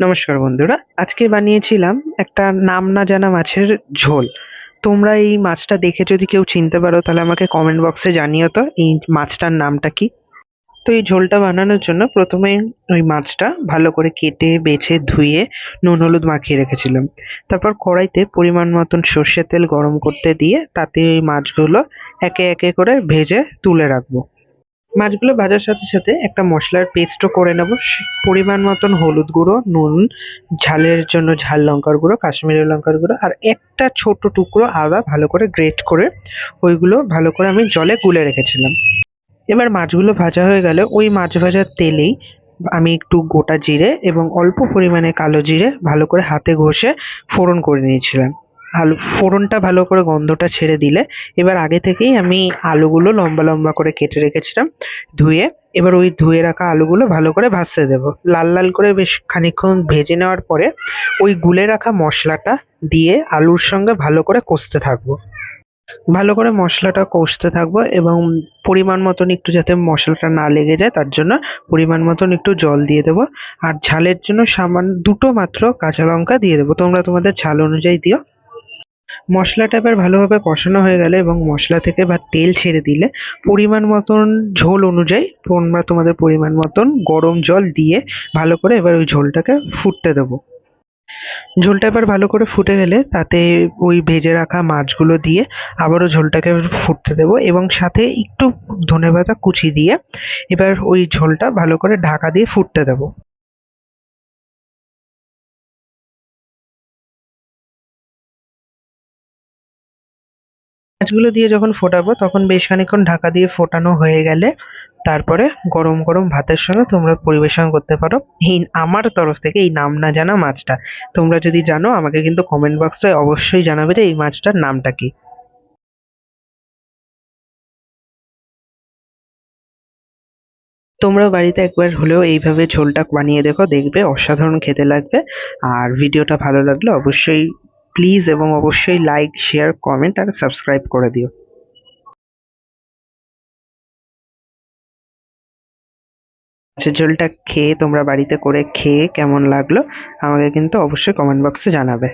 নমস্কার বন্ধুরা, আজকে বানিয়েছিলাম একটা নাম না জানা মাছের ঝোল। তোমরা এই মাছটা দেখে যদি কেউ চিনতে পারো, তাহলে আমাকে কমেন্ট বক্সে জানিও তো, এই মাছটার নামটা কি? তো এই ঝোলটা বানানোর জন্য প্রথমে ওই মাছটা ভালো করে কেটে, বেছে, ধুয়ে, নুন, হলুদ মাখিয়ে রেখেছিলাম। তারপর কড়াইতে পরিমাণ মতন সর্ষের তেল গরম করতে দিয়ে তাতে ওই মাছগুলো একে একে করে ভেজে তুলে রাখব। মাছগুলো ভাজার সাথে সাথে একটা মশলার পেস্টও করে নেব। পরিমাণ মতন হলুদ গুঁড়ো, নুন, ঝালের জন্য ঝাল লঙ্কার গুঁড়ো, কাশ্মীরি লঙ্কার গুঁড়ো, আর একটা ছোট টুকরো আদা ভালো করে গ্রেট করে ওইগুলো ভালো করে আমি জলে গুলে রেখেছিলাম। এবার মাছগুলো ভাজা হয়ে গেলে ওই মাছ ভাজার তেলেই আমি একটু গোটা জিরে এবং অল্প পরিমাণে কালো জিরে ভালো করে হাতে ঘষে ফোড়ন করে নিয়েছিলাম। আলু ফোড়নটা ভালো করে গন্ধটা ছেড়ে দিলে এবার আগে থেকেই আমি আলুগুলো লম্বা লম্বা করে কেটে রেখেছিলাম ধুয়ে, এবার ওই ধুয়ে রাখা আলুগুলো ভালো করে ভাজতে দেবো। লাল লাল করে বেশ খানিকক্ষণ ভেজে নেওয়ার পরে ওই গুলে রাখা মশলাটা দিয়ে আলুর সঙ্গে ভালো করে কষতে থাকব। ভালো করে মশলাটা কষতে থাকব এবং পরিমাণ মতন একটু যাতে মশলাটা না লেগে যায় তার জন্য পরিমাণ মতন একটু জল দিয়ে দেবো। আর ঝালের জন্য সামান্য দুটো মাত্র কাঁচা লঙ্কা দিয়ে দেবো। তোমরা তোমাদের ঝাল অনুযায়ী দিও। মশলাটা এবার ভালোভাবে কষানো হয়ে গেলে এবং মশলা থেকে বা তেল ছেড়ে দিলে পরিমাণ মতন ঝোল অনুযায়ী তোমরা তোমাদের পরিমাণ মতন গরম জল দিয়ে ভালো করে এবার ওই ঝোলটাকে ফুটতে দেবো। ঝোলটা এবার ভালো করে ফুটে গেলে তাতে ওই ভেজে রাখা মাছগুলো দিয়ে আবারও ঝোলটাকে ফুটতে দেবো এবং সাথে একটু ধনেপাতা কুচি দিয়ে এবার ওই ঝোলটা ভালো করে ঢাকা দিয়ে ফুটতে দেবো। মাছগুলো দিয়ে যখন ফোটাবো, তখন বেশ খানিকক্ষণ ঢাকা দিয়ে ফোটানো হয়ে গেলে তারপরে গরম গরম ভাতের সঙ্গে তোমরা পরিবেশন করতে পারো। এই আমার তরফ থেকে এই নাম না জানা মাছটা। তোমরা যদি জানো, আমাকে কিন্তু কমেন্ট বক্সে অবশ্যই জানাবে যে এই মাছটার নামটা কি। তোমরা বাড়িতে একবার হলেও এইভাবে ঝোলটা বানিয়ে দেখো, দেখবে, অসাধারণ খেতে লাগবে। আর ভিডিওটা ভালো লাগলে অবশ্যই প্লিজ এবং অবশ্যই লাইক শেয়ার কমেন্ট আর সাবস্ক্রাইব করে দিও। মাছের ঝোলটা খেয়ে তোমরা বাড়িতে করে খেয়ে কেমন লাগল? আমাকে কিন্তু অবশ্যই কমেন্ট বক্সে জানাবে।